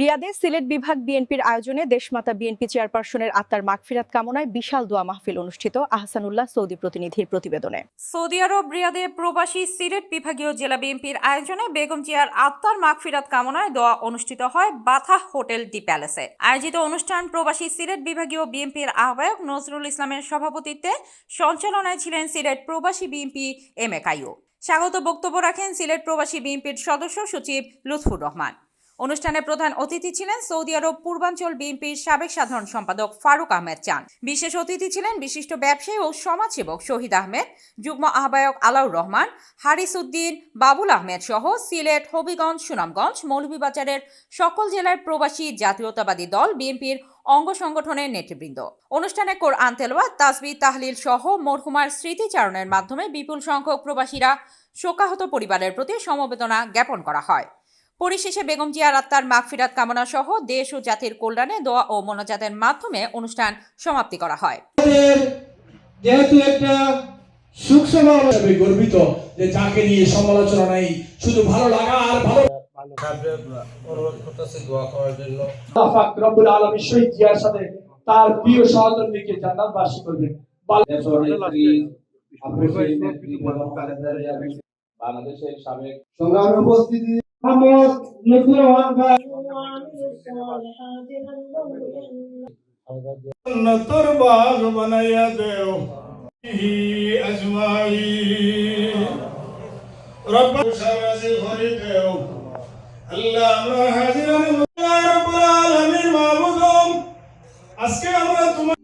রিয়াদে সিলেট বিভাগ বিএনপির আয়োজনে দেশমাতা বিএনপি চেয়ারপারসনের আত্মার মাগফিরাত কামনায় বিশাল দোয়া মাহফিল অনুষ্ঠিত আহসানুল্লাহ সৌদি প্রতিনিধির প্রতিবেদনে। সৌদি আরব রিয়াদে প্রবাসী সিলেট বিভাগীয় জেলা বিএনপির আয়োজনে বেগম জিয়ার আত্মার মাগফিরাত কামনায় দোয়া অনুষ্ঠিত হয় বাথা হোটেল ডি প্যালেসে। আয়োজিত অনুষ্ঠান প্রবাসী সিলেট বিভাগীয় বিএনপির আহ্বায়ক নজরুল ইসলামের সভাপতিত্বে সঞ্চালনায় ছিলেন সিলেট প্রবাসী বিএনপি এম এ স্বাগত বক্তব্য রাখেন সিলেট প্রবাসী বিএনপির সদস্য সচিব লুৎফুর রহমান। অনুষ্ঠানে প্রধান অতিথি ছিলেন সৌদি আরব পূর্বাঞ্চল বিএনপির সাবেক সাধারণ সম্পাদক ফারুক আহমেদ চান। বিশেষ অতিথি ছিলেন বিশিষ্ট ব্যবসায়ী ও সমাজসেবক শহীদ আহমেদ, যুগ্ম আহ্বায়ক আলাউর রহমান, হারিস উদ্দিন, বাবুল আহমেদ সহ সিলেট, হবিগঞ্জ, সুনামগঞ্জ, মৌলভীবাজারের সকল জেলার প্রবাসী জাতীয়তাবাদী দল বিএনপির অঙ্গ সংগঠনের নেতৃবৃন্দ। অনুষ্ঠানে কোরআন তেলোয়াত তাসবি তাহলিল সহ মরহুমার স্মৃতিচারণের মাধ্যমে বিপুল সংখ্যক প্রবাসীরা শোকাহত পরিবারের প্রতি সমবেদনা জ্ঞাপন করা হয়। পরিশেষে বেগম জিয়ার আত্মার মাগফিরাত কামনা সহ দেশ ও জাতির কল্যাণে দোয়া ও মোনাজাতের মাধ্যমে অনুষ্ঠান সমাপ্তি করা হয়। যেহেতু একটা সুখ স্বভাব হিসেবে গর্বিত যে যাকে নিয়ে সমালোচনা নাই শুধু ভালো লাগা আর ভালো অনুরোধ করতেছি দোয়া করার জন্য। আল্লাহ রব্বুল আলামিন শহীদ জিয়ার সাথে তার প্রিয় সহধর্মীকে জান্নাত করবেন। বাংলাদেশের সাবেক সংগ্রামে উপস্থিতি حمد مثلها ترباغ بنایا دیو اجمائی رب شرازی خوری دیو اللہ امرا حاضران رب العالمین معبودم আজকে আমরা তোমার